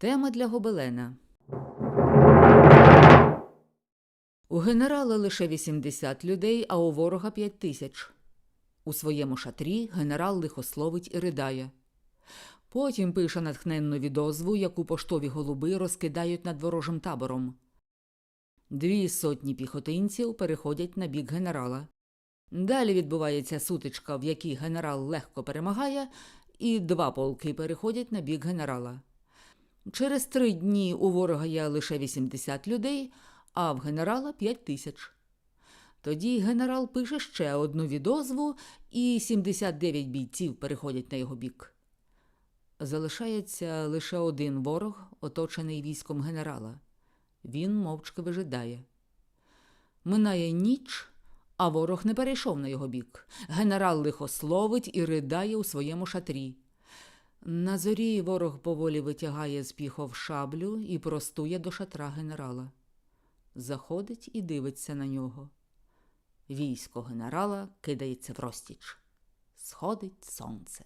Тема для гобелена. У генерала лише 80 людей, а у ворога 5 тисяч. У своєму шатрі генерал лихословить і ридає. Потім пише натхненну відозву, яку поштові голуби розкидають над ворожим табором. Дві сотні піхотинців переходять на бік генерала. Далі відбувається сутичка, в якій генерал легко перемагає, і два полки переходять на бік генерала. Через три дні у ворога є лише 80 людей, а в генерала 5 тисяч. Тоді генерал пише ще одну відозву, і 79 бійців переходять на його бік. Залишається лише один ворог, оточений військом генерала. Він мовчки вижидає. Минає ніч, а ворог не перейшов на його бік. Генерал лихословить і ридає у своєму шатрі. На зорі ворог поволі витягає з піхов шаблю і простує до шатра генерала. Заходить і дивиться на нього. Військо генерала кидається в розтіч. Сходить сонце.